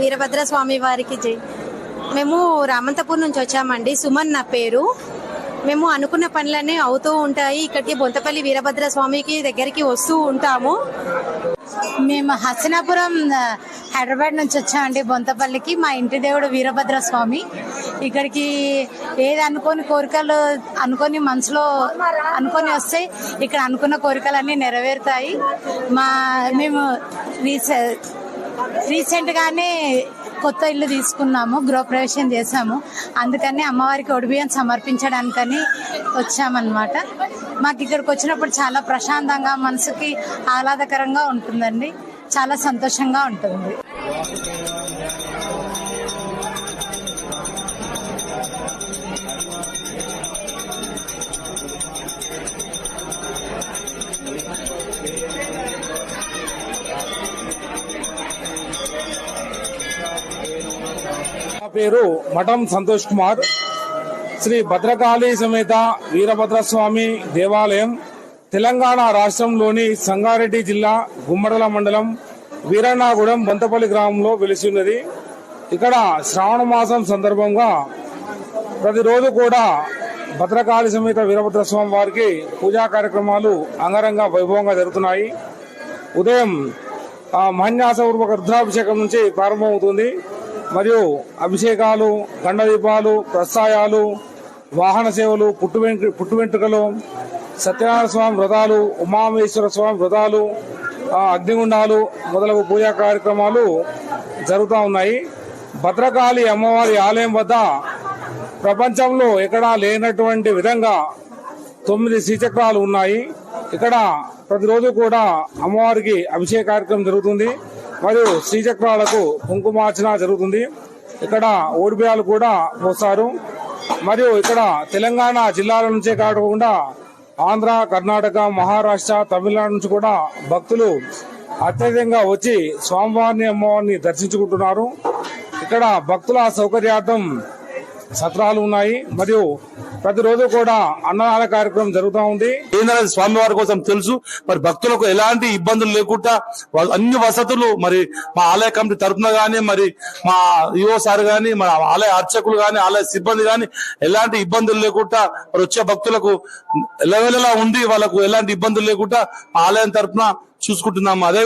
వీరభద్ర స్వామి వారికి జై. మేము రామంతపూర్ నుంచి వచ్చామండి. సుమన్ నా పేరు. మేము అనుకున్న పనులన్నీ అవుతూ ఉంటాయి. ఇక్కడికి బొంతపల్లి వీరభద్ర స్వామికి దగ్గరికి వస్తూ ఉంటాము. మేము హసనాపురం హైదరాబాద్ నుంచి వచ్చామండి బొంతపల్లికి. మా ఇంటి దేవుడు వీరభద్ర స్వామి. ఇక్కడికి ఏది అనుకోని కోరికలు అనుకొని మనసులో అనుకొని వస్తే ఇక్కడ అనుకున్న కోరికలన్నీ నెరవేరుతాయి. మా మేము రీసె రీసెంట్ రీసెంట్గానే కొత్త ఇల్లు తీసుకున్నాము గృహప్రవేశం చేసాము అందుకని అమ్మవారికి ఒడిబియ్యం సమర్పించడానికని వచ్చామన్నమాట. మాకు ఇక్కడికి వచ్చినప్పుడు చాలా ప్రశాంతంగా మనసుకి ఆహ్లాదకరంగా ఉంటుందండి. చాలా సంతోషంగా ఉంటుంది. పేరు మఠం సంతోష్ కుమార్. శ్రీ భద్రకాళి సమేత వీరభద్రస్వామి దేవాలయం తెలంగాణ రాష్ట్రంలోని సంగారెడ్డి జిల్లా గుమ్మడల మండలం వీరన్నాగూడెం బంతపల్లి గ్రామంలో వెలిసి ఉన్నది ఇక్కడ శ్రావణ మాసం సందర్భంగా ప్రతిరోజు కూడా భద్రకాళి సమేత వీరభద్రస్వామి వారికి పూజా కార్యక్రమాలు అంగరంగ వైభవంగా జరుగుతున్నాయి. ఉదయం ఆ మహన్యాసపూర్వక రుద్రాభిషేకం నుంచి ప్రారంభమవుతుంది. మరియు అభిషేకాలు గండదీపాలు దీపాలు వాహన సేవలు పుట్టు పుట్టు వెంట్రుకలు సత్యనారాయణ స్వామి వ్రతాలు ఉమామేశ్వర స్వామి వ్రతాలు అగ్నిగుండాలు మొదలగు పూజా కార్యక్రమాలు జరుగుతూ ఉన్నాయి. భద్రకాళి అమ్మవారి ఆలయం వద్ద ప్రపంచంలో ఎక్కడా లేనటువంటి విధంగా తొమ్మిది శ్రీచక్రాలు ఉన్నాయి. ఇక్కడ ప్రతిరోజు కూడా అమ్మవారికి అభిషేక కార్యక్రమం జరుగుతుంది. మరియు శ్రీచక్రాలకు కుంకుమార్చన జరుగుతుంది. ఇక్కడ ఓడిబియాలు కూడా పోస్తారు మరియు ఇక్కడ తెలంగాణ జిల్లాల నుంచే కాకుండా ఆంధ్ర కర్ణాటక మహారాష్ట్ర తమిళనాడు నుంచి కూడా భక్తులు అత్యధికంగా వచ్చి స్వామివారిని అమ్మవారిని దర్శించుకుంటున్నారు. ఇక్కడ భక్తుల సౌకర్యార్థం సత్రాలు ఉన్నాయి. మరియు ప్రతిరోజు కూడా అన్నదాన కార్యక్రమం జరుగుతూ ఉంది. ఏంటనేది స్వామివారి కోసం తెలుసు. మరి భక్తులకు ఎలాంటి ఇబ్బందులు లేకుండా అన్ని వసతులు మరి మా ఆలయ కమిటీ తరఫున గానీ మరి మా ఈఓ సార్ గాని మన ఆలయ అర్చకులు కానీ ఆలయ సిబ్బంది కానీ ఎలాంటి ఇబ్బందులు లేకుండా మరి వచ్చే భక్తులకు ఎలవెలలా ఉండి వాళ్ళకు ఎలాంటి ఇబ్బందులు లేకుండా ఆలయం తరఫున చూసుకుంటున్నాము. అదే